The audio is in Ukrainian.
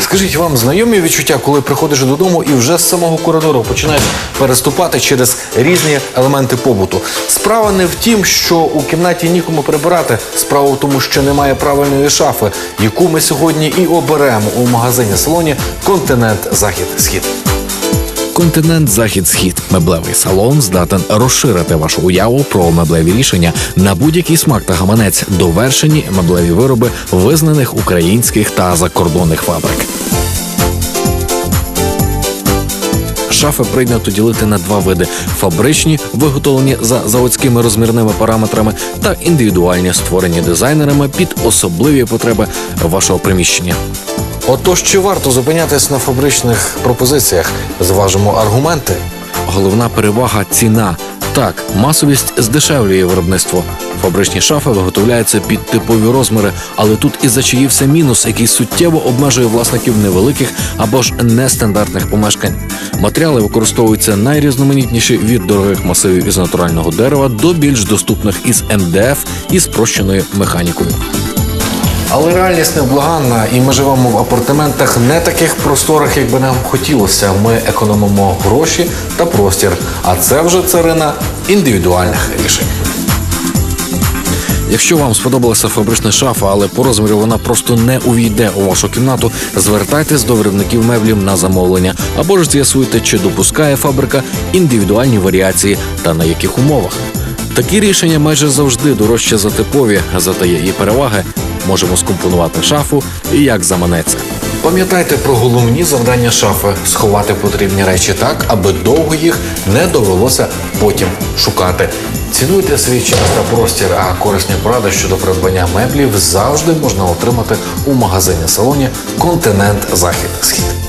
Скажіть, вам знайомі відчуття, коли приходиш додому і вже з самого коридору починаєш переступати через різні елементи побуту? Справа не в тім, що у кімнаті нікому прибирати. Справа в тому, що немає правильної шафи, яку ми сьогодні і оберемо у магазині салоні Континент Захід Схід. Континент Захід-Схід меблевий салон здатен розширити вашу уяву про меблеві рішення на будь-який смак та гаманець, довершені меблеві вироби визнаних українських та закордонних фабрик. Шафи прийнято ділити на два види: фабричні, виготовлені за заводськими розмірними параметрами, та індивідуальні, створені дизайнерами під особливі потреби вашого приміщення. Отож, чи варто зупинятись на фабричних пропозиціях? Зважимо аргументи. Головна перевага ціна. Так, масовість здешевлює виробництво. Фабричні шафи виготовляються під типові розміри, але тут і зачаївся мінус, який суттєво обмежує власників невеликих або ж нестандартних помешкань. Матеріали використовуються найрізноманітніші від дорогих масивів із натурального дерева до більш доступних із МДФ і спрощеною механікою. Але реальність невблаганна, і ми живемо в апартаментах не таких просторих, як би нам хотілося. Ми економимо гроші та простір. А це вже царина індивідуальних рішень. Якщо вам сподобалася фабрична шафа, але по розміру вона просто не увійде у вашу кімнату, звертайтесь до виробників меблів на замовлення або ж з'ясуйте, чи допускає фабрика індивідуальні варіації та на яких умовах. Такі рішення майже завжди дорожче за типові, зате є і переваги. Можемо скомпонувати шафу як заманеться. Пам'ятайте про головні завдання шафи сховати потрібні речі так, аби довго їх не довелося потім шукати. Цінуйте свій час та простір, а корисні поради щодо придбання меблів завжди можна отримати у магазині салоні Континент Захід Схід.